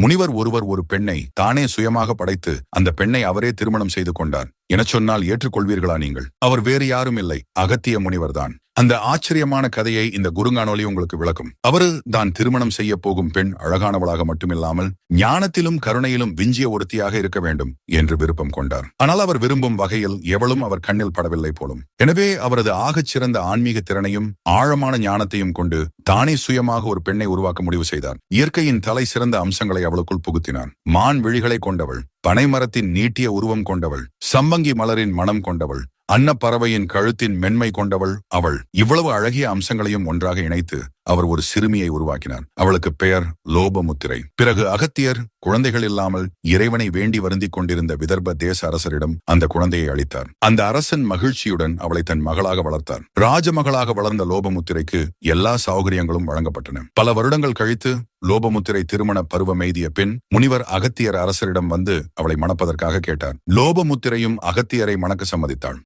முனிவர் ஒருவர் ஒரு பெண்ணை தானே சுயமாக படைத்து அந்த பெண்ணை அவரே திருமணம் செய்து கொண்டார். எனச் சொன்னால் ஏற்றுக்கொள்வீர்களா நீங்கள்? அவர் வேறு யாரும் இல்லை. அகத்திய முனிவர்தான். அந்த ஆச்சரியமான கதையை இந்த குருங்கானொலி உங்களுக்கு விளக்கும். அவரு தான் திருமணம் செய்ய போகும் பெண் அழகானவளாக மட்டுமில்லாமல் ஞானத்திலும் கருணையிலும் விஞ்சிய ஒருத்தியாக இருக்க வேண்டும் என்று விருப்பம் கொண்டார். ஆனால் அவர் விரும்பும் வகையில் எவளும் அவர் கண்ணில் படவில்லை போலும். எனவே அவரது ஆகச் சிறந்த ஆன்மீக திறனையும் ஆழமான ஞானத்தையும் கொண்டு தானே சுயமாக ஒரு பெண்ணை உருவாக்க முடிவு செய்தார். இயற்கையின் தலை சிறந்த அம்சங்களை அவளுக்குள் புகுத்தினார் மான் விழிகளை கொண்டவள் பனைமரத்தின் நீட்டிய உருவம் கொண்டவள் சம்பங்கி மலரின் மனம் கொண்டவள் அன்னப்பறவையின் கழுத்தின் மென்மை கொண்டவள் அவள். இவ்வளவு அழகிய அம்சங்களையும் ஒன்றாக இணைத்து அவர் ஒரு சிறுமியை உருவாக்கினார். அவளுக்கு பெயர் லோபமுத்திரை. பிறகு அகத்தியர் குழந்தைகள் இல்லாமல் இறைவனை வேண்டி வருந்திக் கொண்டிருந்த விதர்ப தேச அரசரிடம் அந்த குழந்தையை அளித்தார். அந்த அரசன் மகிழ்ச்சியுடன் அவளை தன் மகளாக வளர்த்தார். ராஜமகளாக வளர்ந்த லோபமுத்திரைக்கு எல்லா சௌகரியங்களும் வழங்கப்பட்டன. பல வருடங்கள் கழித்து லோபமுத்திரை திருமண பருவம் எய்திய பின் முனிவர் அகத்தியர் அரசரிடம் வந்து அவளை மணப்பதற்காக கேட்டார். லோபமுத்திரையும் அகத்தியரை மணக்க சம்மதித்தாள்.